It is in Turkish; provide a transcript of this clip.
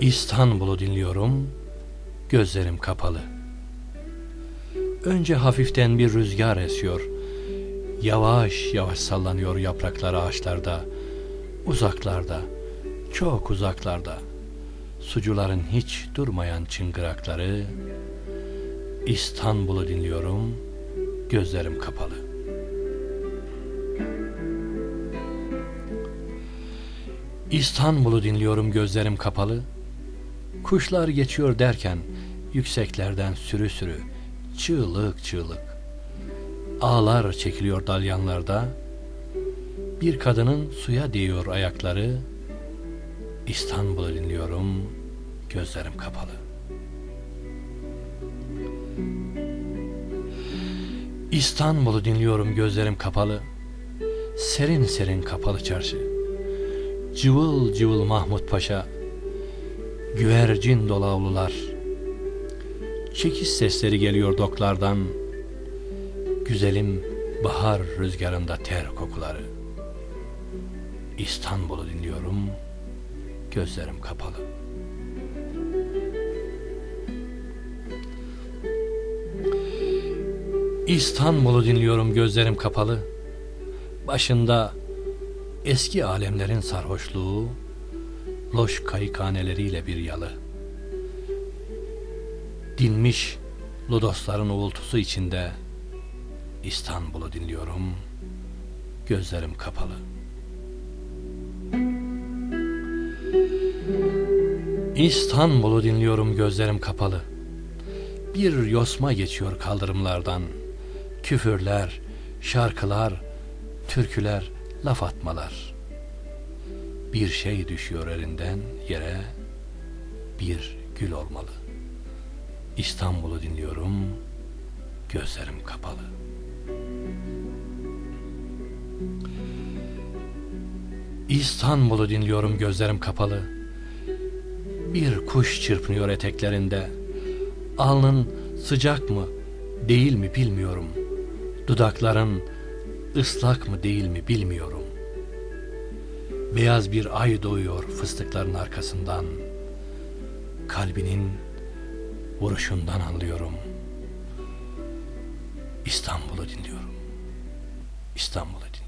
İstanbul'u dinliyorum, gözlerim kapalı. Önce hafiften bir rüzgar esiyor. Yavaş yavaş sallanıyor yapraklar ağaçlarda, uzaklarda, çok uzaklarda. Sucuların hiç durmayan çıngırakları. İstanbul'u dinliyorum, gözlerim kapalı. İstanbul'u dinliyorum gözlerim kapalı. Kuşlar geçiyor derken yükseklerden sürü sürü, çığlık çığlık. Ağlar çekiliyor dalyanlarda. Bir kadının suya değiyor ayakları. İstanbul'u dinliyorum, gözlerim kapalı. İstanbul'u dinliyorum gözlerim kapalı. Serin serin kapalı çarşı. Cıvıl cıvıl Mahmut Paşa. Güvercin dolu avlular. Çekiş sesleri geliyor doklardan. Güzelim bahar rüzgarında ter kokuları. İstanbul'u dinliyorum. Gözlerim kapalı. İstanbul'u dinliyorum gözlerim kapalı. Başında eski alemlerin sarhoşluğu, loş kayıkhaneleriyle bir yalı. Dinmiş lodosların uğultusu içinde İstanbul'u dinliyorum, gözlerim kapalı. İstanbul'u dinliyorum gözlerim kapalı. Bir yosma geçiyor kaldırımlardan. Küfürler, şarkılar, türküler, laf atmalar. Bir şey düşüyor elinden yere, bir gül olmalı. İstanbul'u dinliyorum, gözlerim kapalı. İstanbul'u dinliyorum gözlerim kapalı. Bir kuş çırpınıyor eteklerinde. Alnın sıcak mı, değil mi bilmiyorum. Dudakların ıslak mı değil mi bilmiyorum. Beyaz bir ay doğuyor fıstıkların arkasından. Kalbinin vuruşundan anlıyorum. İstanbul'u dinliyorum. İstanbul'u dinliyorum.